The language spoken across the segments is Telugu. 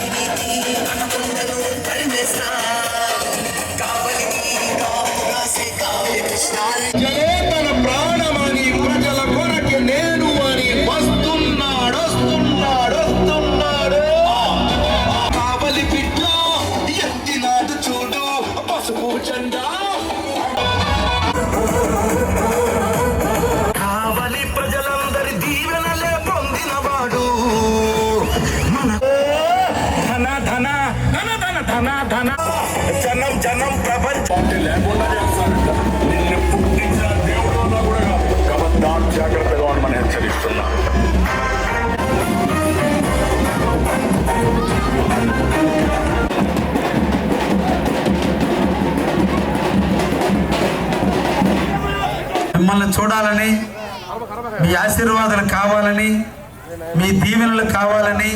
అవినీతి అనకొండను ధన ధన. జనం జనం ప్రపంచం. లేకుండా చేస్తారంట నిన్ను పుట్టించిన దేవుడు కూడా కాదు. కాబట్టి జాగ్రత్తగా ఉండమని హెచ్చరిస్తున్నా. మిమ్మల్ని చూడాలని మీ ఆశీర్వాదాలు కావాలని మీ దీవెనలు కావాలని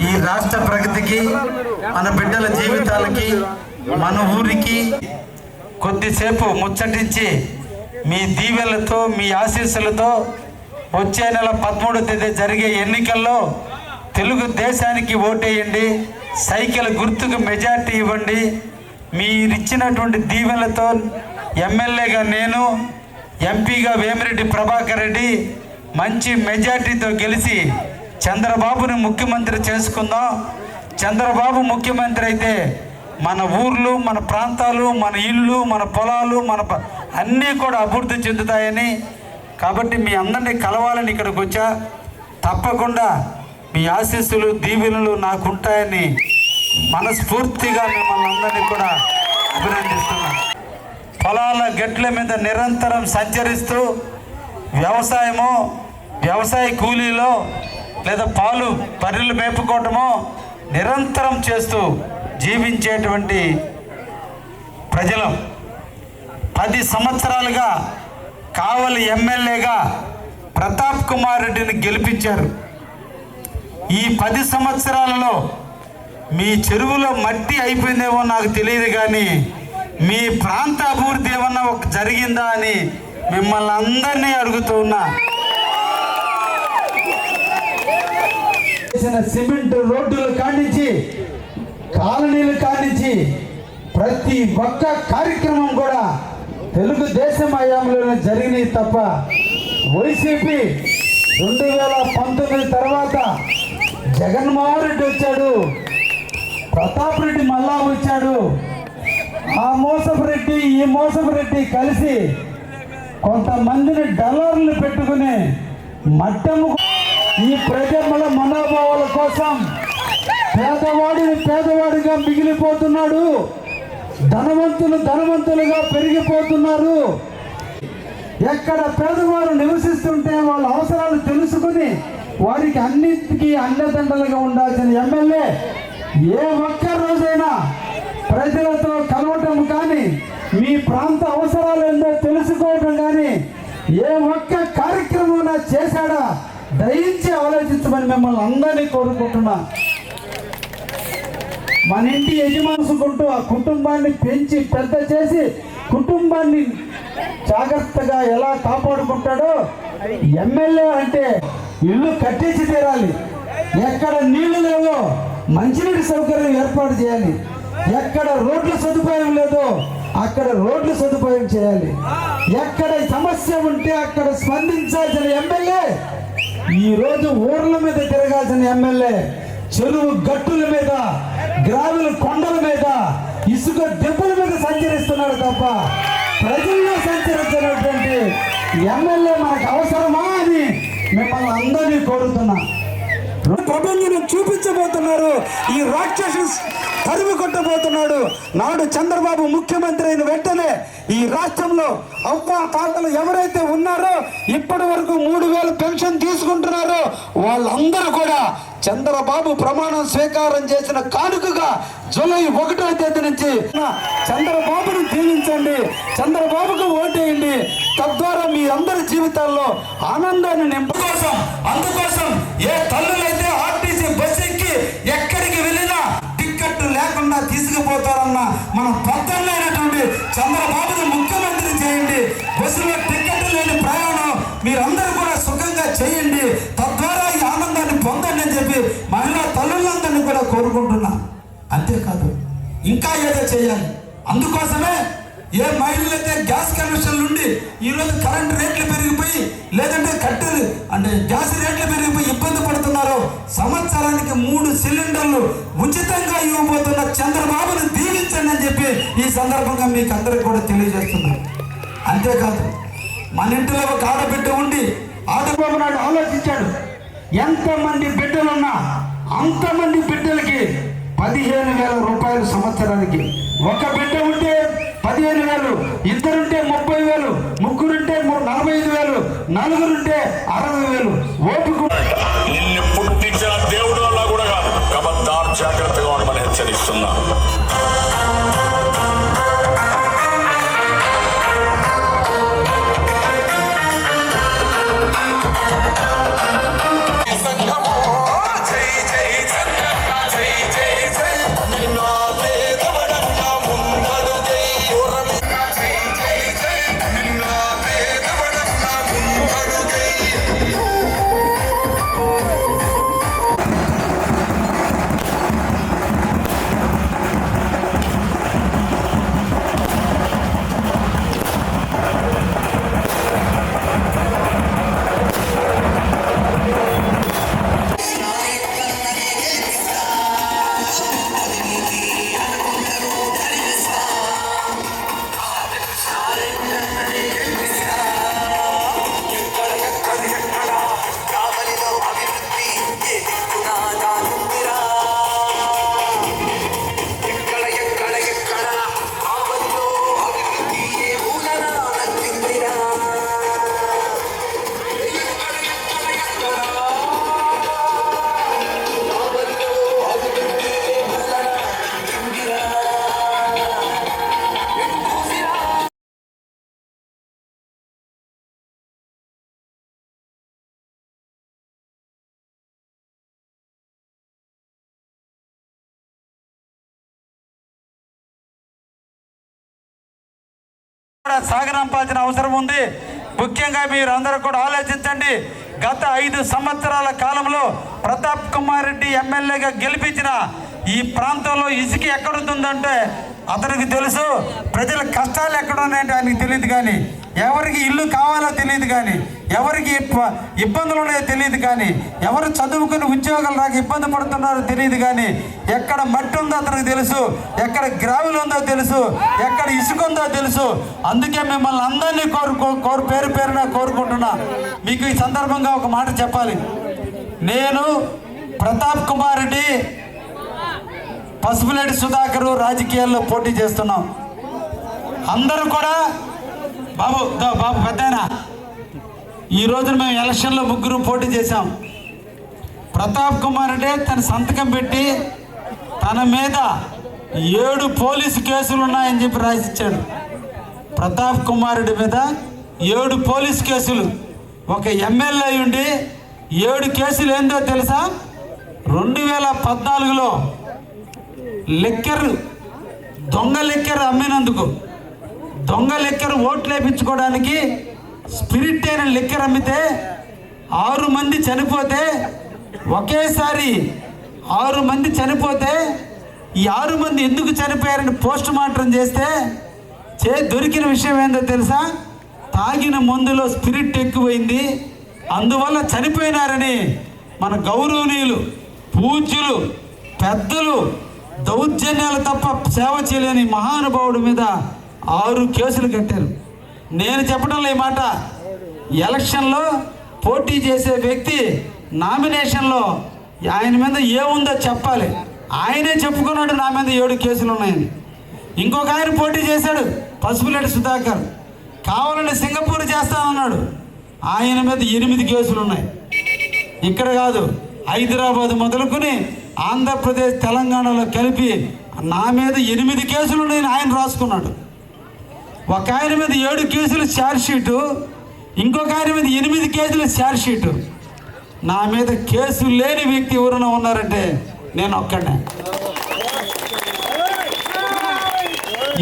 ఈ రాష్ట్ర ప్రగతికి మన బిడ్డల జీవితాలకి మన ఊరికి కొద్దిసేపు ముచ్చటించి మీ దీవెలతో మీ ఆశీస్సులతో వచ్చే నెల పదమూడు తేదీ జరిగే ఎన్నికల్లో తెలుగుదేశానికి ఓటేయండి సైకిల్ గుర్తుకు మెజార్టీ ఇవ్వండి. మీరిచ్చినటువంటి దీవెలతో ఎమ్మెల్యేగా నేను ఎంపీగా వేమిరెడ్డి ప్రభాకర్ రెడ్డి మంచి మెజార్టీతో గెలిచి చంద్రబాబుని ముఖ్యమంత్రి చేసుకుందాం. చంద్రబాబు ముఖ్యమంత్రి అయితే మన ఊర్లు మన ప్రాంతాలు మన ఇళ్ళు మన పొలాలు మన అన్నీ కూడా అభివృద్ధి చెందుతాయని. కాబట్టి మీ అందరినీ కలవాలని ఇక్కడికి వచ్చా. తప్పకుండా మీ ఆశీస్సులు దీవెనలు నాకుంటాయని మనస్ఫూర్తిగా మిమ్మల్ని అందరినీ కూడా అభినందిస్తున్నాను పొలాల గట్ల మీద నిరంతరం సంచరిస్తూ వ్యవసాయము వ్యవసాయ కూలీలో లేదా పాలు బర్రెలు మేపుకోవటమో నిరంతరం చేస్తూ జీవించేటువంటి ప్రజలం. పది సంవత్సరాలుగా కావలి ఎమ్మెల్యేగా ప్రతాప్ కుమార్ రెడ్డిని గెలిపించారు. ఈ పది సంవత్సరాలలో మీ చెరువులో మట్టి అయిపోయిందేమో నాకు తెలియదు కానీ మీ ప్రాంత అభివృద్ధి ఏమన్నా ఒక జరిగిందా అని మిమ్మల్ని అందరినీ అడుగుతూ ఉన్నా. చేసిన సిమెంట్ రోడ్డులు కానించి కాలనీలు కానించి ప్రతి ఒక్క కార్యక్రమం కూడా తెలుగుదేశం హయాంలోనే జరిగినాయి తప్ప వైసీపీ రెండు వేల పంతొమ్మిది తర్వాత జగన్మోహన్ రెడ్డి వచ్చాడు ప్రతాప్ రెడ్డి మళ్ళా వచ్చాడు. ఆ మోసపు రెడ్డి ఈ మోసపు రెడ్డి కలిసి కొంతమందిని డాలర్లు పెట్టుకుని మట్టము ఈ ప్రజల మనోభావాల కోసం పేదవాడిని పేదవాడిగా మిగిలిపోతున్నాడు. ధనవంతులు ధనవంతులుగా పెరిగిపోతున్నారు. ఎక్కడ పేదవారు నివసిస్తుంటే వాళ్ళ అవసరాలు తెలుసుకుని వారికి అన్నిటికీ అన్నదండలుగా ఉండాల్సిన ఎమ్మెల్యే ఏ ఒక్క రోజైనా ప్రజలతో కలవటం కానీ మీ ప్రాంత అవసరాలు ఏందో తెలుసుకోవటం కానీ ఏ ఒక్క కార్యక్రమం చేశాడా? దయించి ఆలోచించమని మిమ్మల్ని అందరినీ కోరుకుంటున్నా. మన ఇంటి యజమానుసుకుంటూ ఆ కుటుంబాన్ని పెంచి పెద్ద చేసి కుటుంబాన్ని జాగ్రత్తగా ఎలా కాపాడుకుంటాడో ఎమ్మెల్యే అంటే ఇల్లు కట్టేసి తీరాలి. ఎక్కడ నీళ్ళు లేవో మంచినీటి సౌకర్యం ఏర్పాటు చేయాలి. ఎక్కడ రోడ్ల సదుపాయం లేదో అక్కడ రోడ్ల సదుపాయం చేయాలి. ఎక్కడ సమస్య ఉంటే అక్కడ స్పందించాల్సిన ఎమ్మెల్యే ఈరోజు ఊర్ల మీద తిరగాల్సిన ఎమ్మెల్యే చెరువు గట్టుల మీద గ్రాముల కొండల మీద ఇసుక దెబ్బల మీద సంచరిస్తున్నాడు తప్ప ప్రజల్లో సంచరించినటువంటి ఎమ్మెల్యే మనకు అవసరమా అని మిమ్మల్ని అందరినీ కోరుతున్నా. ప్రపంచం చూపించబోతున్నారు. ఈ రాక్షసు తరిమి కొట్టబోతున్నాడు. నాడు చంద్రబాబు ముఖ్యమంత్రి అయిన వెంటనే ఈ రాష్ట్రంలో అవ్వా తాతలు ఎవరైతే ఉన్నారో ఇప్పటి వరకు మూడు వేల పెన్షన్ తీసుకుంటున్నారో వాళ్ళందరూ కూడా చంద్రబాబు ప్రమాణం స్వీకారం చేసిన కానుకగా జూలై ఒకటో తేదీ నుంచి చంద్రబాబును దీవించండి చంద్రబాబుకు ఓటేయండి. తద్వారా మీ అందరి జీవితాల్లో ఆనందాన్ని నింపు కోసం అందుకోసం ఏ తల్లులైతే ఆర్టీసీ బస్ ఎక్కి ఎక్కడికి వెళ్ళినా టిక్కెట్ లేకుండా తీసుకుపోతారన్న మన పెద్దలైనటువంటి చంద్రబాబును ముఖ్యమంత్రి చేయండి. బస్సులో టిక్కెట్ లేని ప్రయాణం మీరందరూ కూడా సుఖంగా చేయండి. పొందండి అని చెప్పి మహిళా తల్లులందరినీ కూడా కోరుకుంటున్నాను చేయాలి. అందుకోసమే ఏ మహిళలైతే గ్యాస్ కనెక్షన్ నుండి ఈరోజు కరెంట్ రేట్లు పెరిగిపోయి లేదంటే కట్టెలు అంటే గ్యాస్ రేట్లు పెరిగిపోయి ఇబ్బంది పడుతున్నారో సంవత్సరానికి మూడు సిలిండర్లు ఉచితంగా ఇవ్వబోతున్న చంద్రబాబును దీవించండి అని చెప్పి ఈ సందర్భంగా మీకు అందరికి కూడా తెలియజేస్తున్నాను. అంతేకాదు మన ఇంటిలో ఒక ఆడబిడ్డ ఉండి ఆడబాబు నాడు ఆలోచించాడు. ఎంతమంది బిడ్డలున్నా అంతమంది బిడ్డలకి పదిహేను వేల రూపాయలు సంవత్సరానికి. ఒక బిడ్డ ఉంటే పదిహేను వేలు ఇద్దరుంటే ముప్పై వేలు ముగ్గురుంటే నలభై ఐదు వేలు నలుగురుంటే అరవై వేలు. కూడా సాగనంపాల్సిన అవసరం ఉంది. ముఖ్యంగా మీరు అందరూ కూడా ఆలోచించండి. గత ఐదు సంవత్సరాల కాలంలో ప్రతాప్ కుమార్ రెడ్డి ఎమ్మెల్యేగా గెలిపించిన ఈ ప్రాంతంలో ఇసుక ఎక్కడుందంటే అతనికి తెలుసు. ప్రజల కష్టాలు ఎక్కడ ఉన్నాయంటే ఆయనకి తెలియదు కానీ ఎవరికి ఇల్లు కావాలో తెలియదు కానీ ఎవరికి ఇబ్బందులు ఉన్నాయో తెలియదు కానీ ఎవరు చదువుకుని ఉద్యోగాలు రాక ఇబ్బంది పడుతున్నారో తెలియదు కానీ ఎక్కడ మట్టి ఉందో అతనికి తెలుసు ఎక్కడ గ్రావిల్ ఉందో తెలుసు ఎక్కడ ఇసుక ఉందో తెలుసు. అందుకే మిమ్మల్ని అందరినీ కోరుకో కోరు పేరు పేరున కోరుకుంటున్నా. మీకు ఈ సందర్భంగా ఒక మాట చెప్పాలి. నేను ప్రతాప్ కుమార్ రెడ్డి పసుపులేటి సుధాకరు రాజకీయాల్లో పోటీ చేస్తున్నాం. అందరూ కూడా బాబు బాబు పెద్దనా ఈ రోజున మేము ఎలక్షన్లో ముగ్గురు పోటీ చేశాం. ప్రతాప్ కుమార్ అంటే తన సంతకం పెట్టి తన మీద ఏడు పోలీసు కేసులు ఉన్నాయని చెప్పి రాసిచ్చాడు. ప్రతాప్ కుమారుడి మీద ఏడు పోలీసు కేసులు. ఒక ఎమ్మెల్యే ఉండి ఏడు కేసులు ఏందో తెలుసా? రెండు వేల పద్నాలుగులో లెక్కర్ దొంగ లెక్కర్ అమ్మినందుకు దొంగ లెక్కర్ ఓట్లు వేయించుకోవడానికి స్పిరిట్ అయిన లెక్కర్ ఆరు మంది చనిపోతే ఒకేసారి ఆరు మంది చనిపోతే ఈ ఆరు మంది ఎందుకు చనిపోయారని పోస్ట్ మార్టం చేస్తే చే దొరికిన విషయం ఏందో తెలుసా? తాగిన మందులో స్పిరిట్ ఎక్కువైంది. అందువల్ల చనిపోయినారని మన గౌరవనీయులు పూజ్యులు పెద్దలు దౌర్జన్యాలు తప్ప సేవ చేయలేని మహానుభావుడి మీద ఆరు కేసులు కట్టారు. నేను చెప్పడంలో ఈ మాట. ఎలక్షన్లో పోటీ చేసే వ్యక్తి నామినేషన్లో ఆయన మీద ఏముందో చెప్పాలి. ఆయనే చెప్పుకున్నాడు నా మీద ఏడు కేసులు ఉన్నాయని. ఇంకొక ఆయన పోటీ చేశాడు పసుపులేటి సుధాకర్. కావాలని సింగపూర్ చేస్తానన్నాడు. ఆయన మీద ఎనిమిది కేసులు ఉన్నాయి. ఇక్కడ కాదు హైదరాబాద్ మొదలుకొని ఆంధ్రప్రదేశ్ తెలంగాణలో కలిపి నా మీద ఎనిమిది కేసులు ఉన్నాయని ఆయన రాసుకున్నాడు. ఒక ఆయన మీద ఏడు కేసులు షీటు ఇంకొక ఆయన మీద ఎనిమిది కేసులు షీటు నా మీద కేసు లేని వ్యక్తి ఎవరైనా ఉన్నారంటే నేను ఒక్కడే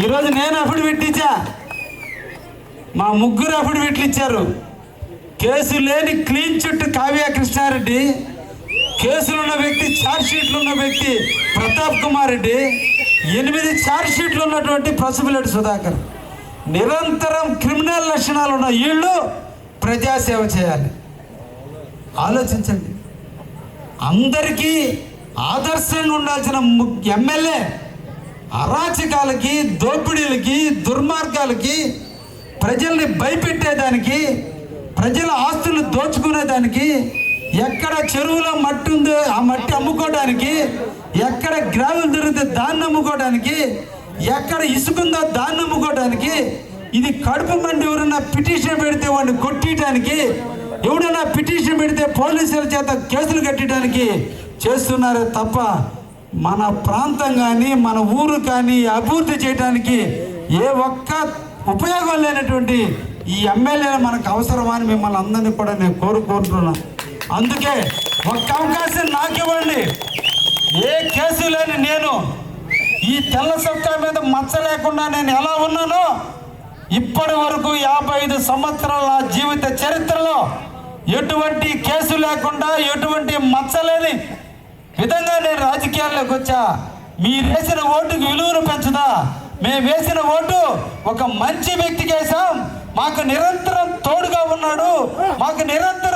ఈరోజు నేను అఫిడవిట్ ఇచ్చా. మా ముగ్గురు అఫిడవిట్లు ఇచ్చారు. కేసు లేని క్లీన్ చుట్టు కావ్య కృష్ణారెడ్డి కేసులున్న వ్యక్తి షీట్లు ఉన్న వ్యక్తి ప్రతాప్ కుమార్ రెడ్డి ఎనిమిది షీట్లు ఉన్నటువంటి పసుపులేటి సుధాకర్. నిరంతరం క్రిమినల్ లక్షణాలు ఉన్న వీళ్ళు ప్రజాసేవ చేయాలి. ఆలోచించండి. అందరికీ ఆదర్శంగా ఉండాల్సిన ఎమ్మెల్యే అరాచకాలకి దోపిడీలకి దుర్మార్గాలకి ప్రజల్ని భయపెట్టేదానికి ప్రజల ఆస్తులు దోచుకునేదానికి ఎక్కడ చెరువులో మట్టి ఉందో ఆ మట్టి అమ్ముకోవడానికి ఎక్కడ గ్రావెల్ దొరికితే దాన్ని అమ్ముకోవడానికి ఎక్కడ ఇసుకుందో దాన్ని అమ్ముకోవడానికి ఇది కడుపు మండి ఎవరన్నా పిటిషన్ పెడితే వాడిని కొట్టడానికి ఎవడన్నా పిటిషన్ పెడితే పోలీసుల చేత కేసులు కట్టడానికి చేస్తున్నారే తప్ప మన ప్రాంతం కానీ మన ఊరు కానీ అభివృద్ధి చేయడానికి ఏ ఒక్క ఉపయోగం లేనటువంటి ఈ ఎమ్మెల్యేలు మనకు అవసరమా అని మిమ్మల్ని అందరినీ కూడా నేను కోరుకుంటున్నాను అందుకే ఒక్క అవకాశం నాకు ఇవ్వండి ఏ కేసు లేని నేను ఈ తెల్ల సొక్కా మీద మచ్చ లేకుండా నేను ఎలా ఉన్నానో? ఇప్పటి వరకు యాభై ఐదు సంవత్సరాల జీవిత చరిత్రలో ఎటువంటి కేసు లేకుండా ఎటువంటి మచ్చలేని విధంగా నేను రాజకీయాల్లోకి వచ్చా. మీరు వేసిన ఓటుకు విలువను పెంచదా? మేము వేసిన ఓటు ఒక మంచి వ్యక్తికి వేసాం మాకు నిరంతరం తోడుగా ఉన్నాడు. మాకు నిరంతరం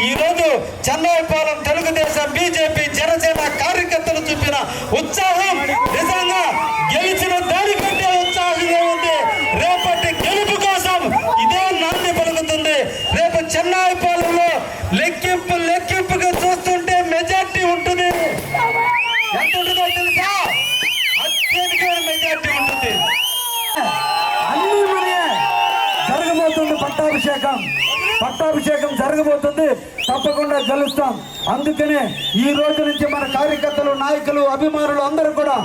ఈరోజు ఈ రోజు చెన్నైపాలెం తెలుగుదేశం బీజేపీ జనసేన కార్యకర్తలు చూపిన ఉత్సాహం. తప్పకుండా గెలుస్తాం అందుకనే ఈ రోజు నుంచి మన కార్యకర్తలు నాయకులు అభిమానులు అందరూ కూడా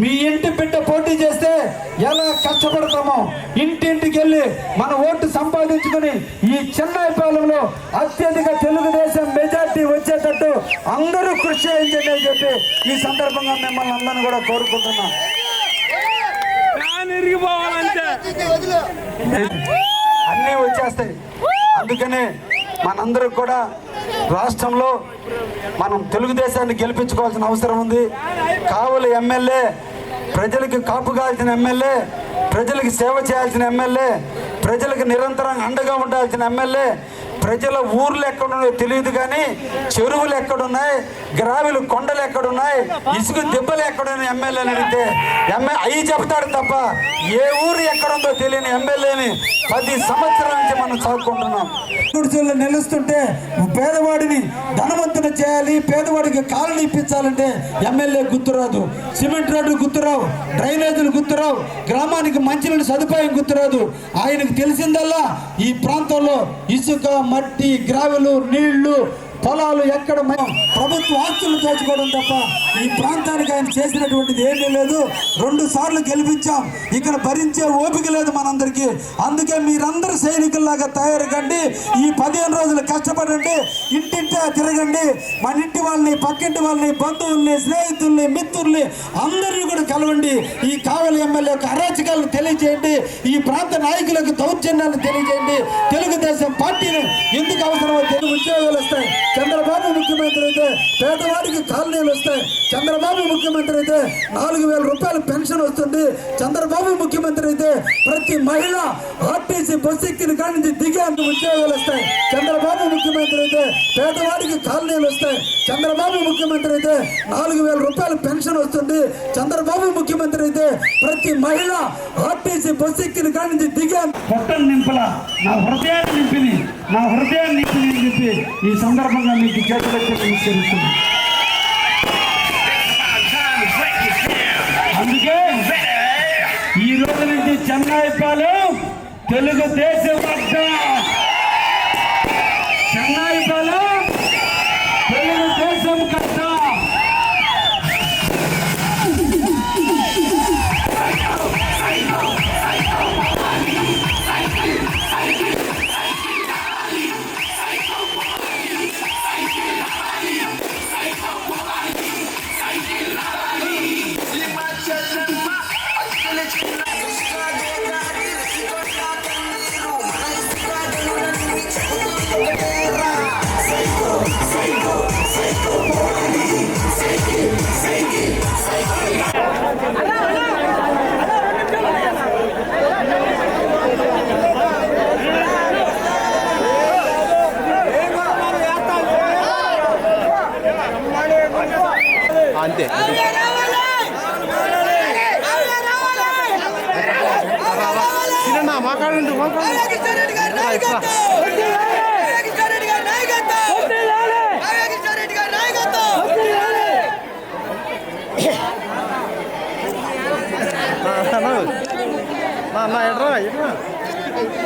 మీ ఇంటి బిడ్డ పోటీ చేస్తే ఎలా కష్టపడతామో ఇంటింటికి వెళ్ళి మన ఓటు సంపాదించుకుని ఈ చెన్నైపాలెంలో అత్యధిక తెలుగుదేశం మెజార్టీ వచ్చేటట్టు అందరూ కృషి చేయించండి అని చెప్పి ఈ సందర్భంగా మిమ్మల్ని అందరిని కూడా కోరుకుంటున్నాం. అన్నీ వచ్చేస్తాయి. అందుకనే మనందరూ కూడా రాష్ట్రంలో మనం తెలుగుదేశాన్ని గెలిపించుకోవాల్సిన అవసరం ఉంది. కావుల ఎమ్మెల్యే ప్రజలకు కాపు కావాల్సిన ఎమ్మెల్యే ప్రజలకు సేవ చేయాల్సిన ఎమ్మెల్యే ప్రజలకు నిరంతరం అండగా ఉండాల్సిన ఎమ్మెల్యే ప్రజల ఊర్లు ఎక్కడున్నాయో తెలియదు కానీ చెరువులు ఎక్కడున్నాయి గ్రావిలు కొండలు ఎక్కడున్నాయి ఇసుక దెబ్బలు ఎక్కడున్నాయి ఎమ్మెల్యేని అడిగితే ఎమ్మె అవి చెప్తాడు తప్ప ఏ ఊరు ఎక్కడుందో తెలియని ఎమ్మెల్యేని పది సంవత్సరాల నుంచి మనం చదువుకుంటున్నాం. గుడిసెల్లో నిలుస్తుంటే పేదవాడిని ధనవంతుని చేయాలి పేదవాడికి కాలనీ ఇప్పించాలంటే ఎమ్మెల్యే గుర్తురాదు. సిమెంట్ రోడ్లు గుర్తురావు డ్రైనేజీలు గుర్తురావు గ్రామానికి మంచినీటి సదుపాయం గుర్తురాదు. ఆయనకు తెలిసిందల్లా ఈ ప్రాంతంలో ఇసుక మట్టి గ్రావెలు నీళ్ళు పొలాలు ఎక్కడ ప్రభుత్వ ఆస్తులు దోచుకోవడం తప్ప ఈ ప్రాంతానికి ఆయన చేసినటువంటిది ఏమీ లేదు. రెండు సార్లు గెలిపించాం. ఇక్కడ భరించే ఓపిక లేదు మనందరికీ. అందుకే మీరందరూ సైనికుల్లాగా తయారు కండి. ఈ పదిహేను రోజులు కష్టపడండి. ఇంటింటా తిరగండి. మన ఇంటి వాళ్ళని పక్కింటి వాళ్ళని బంధువుల్ని స్నేహితుల్ని మిత్రుల్ని అందరినీ కూడా కలవండి. ఈ కావలి ఎమ్మెల్యే యొక్క అరాచకాలను తెలియజేయండి. ఈ ప్రాంత నాయకులకు దౌర్జన్యాన్ని తెలియజేయండి. తెలుగుదేశం పార్టీని ఎందుకు అవసరమో తెలుగు ఉద్యోగాలు వస్తాయి. చంద్రబాబు ముఖ్యమంత్రి అయితే పేదవాడికి కాలనీలు వస్తాయి. చంద్రబాబు ముఖ్యమంత్రి అయితే నాలుగు వేల రూపాయల పెన్షన్ వస్తుంది. చంద్రబాబు ముఖ్యమంత్రి అయితే ప్రతి మహిళ ఆర్టీసీ బస్సు ఎక్కిన కాడి నుంచి ఉద్యోగాలు వస్తాయి. చంద్రబాబు ముఖ్యమంత్రి అయితే పేదవాడికి కాలనీలు వస్తాయి. చంద్రబాబు ముఖ్యమంత్రి అయితే నాలుగు వేల రూపాయల పెన్షన్ వస్తుంది. చంద్రబాబు ముఖ్యమంత్రి అయితే ప్రతి మహిళ ఆర్టీసీ బస్సు ఎక్కిన కాడి నుంచి దిగే నా హృదయాన్ని నింపింది నా హృదయాన్ని నింపింది చెప్పి ఈ సందర్భంగా మీకు చేతులెత్తి నమస్కరిస్తుంది అందుకే ఈ రోజు నుంచి చెన్నై పాలు తెలుగుదేశం అడ్డ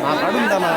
నా కాడు ఉందన్నా